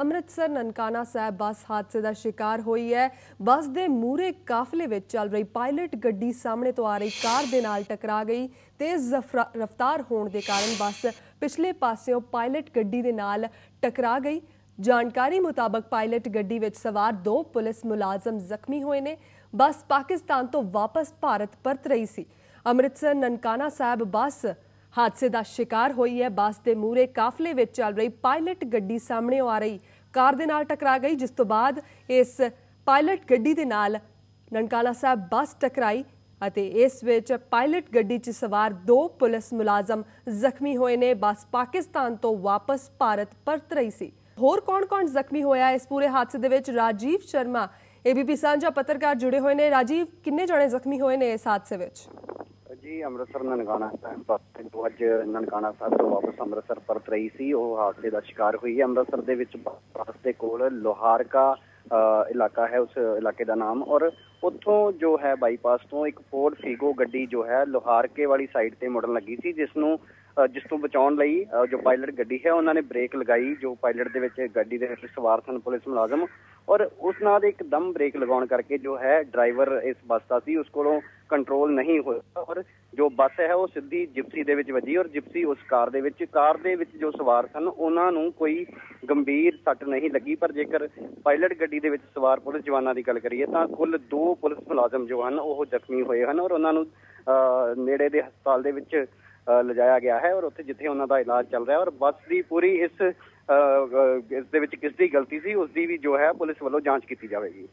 ਅੰਮ੍ਰਿਤਸਰ ਨਨਕਾਣਾ ਸਾਹਿਬ ਬੱਸ ਹਾਦਸੇ ਦਾ ਸ਼ਿਕਾਰ ਹੋਈ ਹੈ। ਬੱਸ ਦੇ ਮੂਰੇ ਕਾਫਲੇ ਵਿੱਚ ਚੱਲ ਰਹੀ ਪਾਇਲਟ ਗੱਡੀ ਸਾਹਮਣੇ ਤੋਂ ਆ ਰਹੀ ਕਾਰ ਦੇ ਨਾਲ ਟਕਰਾ ਗਈ ਤੇਜ਼ ਰਫ਼ਤਾਰ ਹੋਣ ਦੇ ਕਾਰਨ ਬੱਸ ਪਿਛਲੇ ਪਾਸਿਓਂ ਪਾਇਲਟ ਗੱਡੀ ਦੇ ਨਾਲ ਟਕਰਾ ਗਈ। ਜਾਣਕਾਰੀ ਮੁਤਾਬਕ ਪਾਇਲਟ ਗੱਡੀ ਵਿੱਚ ਸਵਾਰ ਦੋ ਪੁਲਿਸ ਮੁਲਾਜ਼ਮ ਜ਼ਖਮੀ ਹੋਏ ਨੇ। ਬੱਸ ਪਾਕਿਸਤਾਨ ਤੋਂ ਵਾਪਸ ਭਾਰਤ ਪਰਤ ਰਹੀ ਸੀ। ਅੰਮ੍ਰਿਤਸਰ ਨਨਕਾਣਾ ਸਾਹਿਬ ਬੱਸ ਹਾਦਸੇ ਦਾ ਸ਼ਿਕਾਰ ਹੋਈ ਹੈ। ਬੱਸ ਦੇ ਮੂਰੇ ਕਾਫਲੇ ਵਿੱਚ ਚੱਲ ਰਹੀ ਪਾਇਲਟ ਗੱਡੀ ਸਾਹਮਣੇ ਆ ਰਹੀ। ਕਾਰ ਦੇ ਨਾਲ ਟਕਰਾ ਗਈ, ਜਿਸ ਤੋਂ ਬਾਅਦ ਇਸ ਪਾਇਲਟ ਗੱਡੀ ਦੇ ਨਾਲ ਨਨਕਾਲਾ ਸਾਹਿਬ ਬੱਸ ਟਕਰਾਈ ਅਤੇ ਇਸ ਵਿੱਚ ਪਾਇਲਟ ਗੱਡੀ 'ਚ ਸਵਾਰ ਦੋ ਪੁਲਿਸ ਮੁਲਾਜ਼ਮ ਜ਼ਖਮੀ ਹੋਏ ਨੇ। ਬੱਸ ਪਾਕਿਸਤਾਨ ਤੋਂ ਵਾਪਸ ਭਾਰਤ ਪਰਤ ਰਹੀ ਸੀ। ਹੋਰ ਕੌਣ-ਕੌਣ ਜ਼ਖਮੀ ਹੋਇਆ ਇਸ ਪੂਰੇ ਹਾਦਸੇ ਦੇ ਵਿੱਚ? ਰਾਜੀਵ ਸ਼ਰਮਾ ਏਬੀਪੀ ਸਾਂਝਾ ਪੱਤਰਕਾਰ ਜੁੜੇ ਹੋਏ ਨੇ। ਰਾਜੀਵ, ਕਿੰਨੇ ਜਣੇ ਜ਼ਖਮੀ ਹੋਏ ਨੇ ਇਸ ਹਾਦਸੇ ਵਿੱਚ? ਜੀ ਅੰਮ੍ਰਿਤਸਰ ਨਨਕਾਣਾ ਸਾਹਿਬ ਬੱਸ ਤੋਂ ਅੱਜ ਨਨਕਾਣਾ ਸਾਹਿਬ ਤੋਂ ਵਾਪਸ ਅੰਮ੍ਰਿਤਸਰ ਪਰਤ ਰਹੀ ਸੀ। ਉਹ ਹਾਦਸੇ ਦਾ ਸ਼ਿਕਾਰ ਹੋਈ ਹੈ। ਅੰਮ੍ਰਿਤਸਰ ਦੇ ਵਿੱਚ ਬੱਸ ਦੇ ਕੋਲ ਲੋਹਾਰਕਾ ਅ, ਇਲਾਕਾ ਹੈ। ਉਸ ਇਲਾਕੇ ਦਾ ਨਾਮ ਔਰ ਉੱਥੋਂ ਜੋ ਹੈ ਬਾਈਪਾਸ ਤੋਂ ਇੱਕ ਫੋਰਡ ਫੀਗੋ ਗੱਡੀ ਜੋ ਹੈ ਲੋਹਾਰਕੇ ਵਾਲੀ ਸਾਈਡ ਤੇ ਮੁੜਨ ਲੱਗੀ ਸੀ ਜਿਸ ਨੂੰ ਜਿਸ ਤੋਂ ਬਚਾਉਣ ਲਈ ਅ, ਜੋ ਪਾਇਲਟ ਗੱਡੀ ਹੈ ਉਹਨਾਂ ਨੇ ਬ੍ਰੇਕ ਲਗਾਈ ਜੋ ਪਾਇਲਟ ਦੇ ਵਿੱਚ ਗੱਡੀ ਦੇ ਵਿੱਚ ਸਵਾਰ ਸਨ ਪੁਲਿਸ ਮੁਲਾਜ਼ਮ। ਔਰ ਉਸ ਨਾਲ ਇੱਕ ਬ੍ਰੇਕ ਲਗਾਉਣ ਕਰਕੇ ਜੋ ਹੈ ਡਰਾਈਵਰ ਇਸ ਬੱਸ ਦਾ ਸੀ ਉਸ ਕੋਲੋਂ ਕੰਟਰੋਲ ਨਹੀਂ ਹੋਇਆ। ਔਰ ਜੋ ਬੱਸ ਹੈ ਉਹ ਸਿੱਧੀ ਜਿਪਸੀ ਦੇ ਵਿੱਚ ਵੱਜੀ ਔਰ ਜਿਪਸੀ ਉਸ ਕਾਰ ਦੇ ਵਿੱਚ ਕਾਰ ਦੇ ਵਿੱਚ ਜੋ ਸਵਾਰ ਸਨ ਉਹਨਾਂ ਨੂੰ ਕੋਈ ਗੰਭੀਰ ਸੱਟ ਨਹੀਂ ਲੱਗੀ। ਪਰ ਜੇਕਰ ਪਾਇਲਟ ਗੱਡੀ ਦੇ ਵਿੱਚ ਸਵਾਰ ਪੁਲਿਸ ਜਵਾਨਾਂ ਦੀ ਗੱਲ ਕਰੀਏ ਤਾਂ ਕੁੱਲ ਦੋ ਪੁਲਿਸ ਮੁਲਾਜ਼ਮ ਜੋ ਹਨ ਉਹ ਜ਼ਖਮੀ ਹੋਏ ਹਨ ਔਰ ਉਹਨਾਂ ਨੂੰ ਅਹ, ਨੇੜੇ ਦੇ ਹਸਪਤਾਲ ਦੇ ਵਿੱਚ ਲਿਜਾਇਆ ਗਿਆ ਹੈ ਔਰ ਉੱਥੇ ਜਿੱਥੇ ਉਹਨਾਂ ਦਾ ਇਲਾਜ ਚੱਲ ਰਿਹਾ ਔਰ ਬੱਸ ਦੀ ਪੂਰੀ ਇਸ ਇਸ ਦੇ ਵਿੱਚ ਕਿਸ ਦੀ ਗਲਤੀ ਸੀ, ਉਸ ਦੀ ਵੀ ਜੋ ਹੈ ਪੁਲਿਸ ਵੱਲੋਂ ਜਾਂਚ ਕੀਤੀ ਜਾਵੇਗੀ।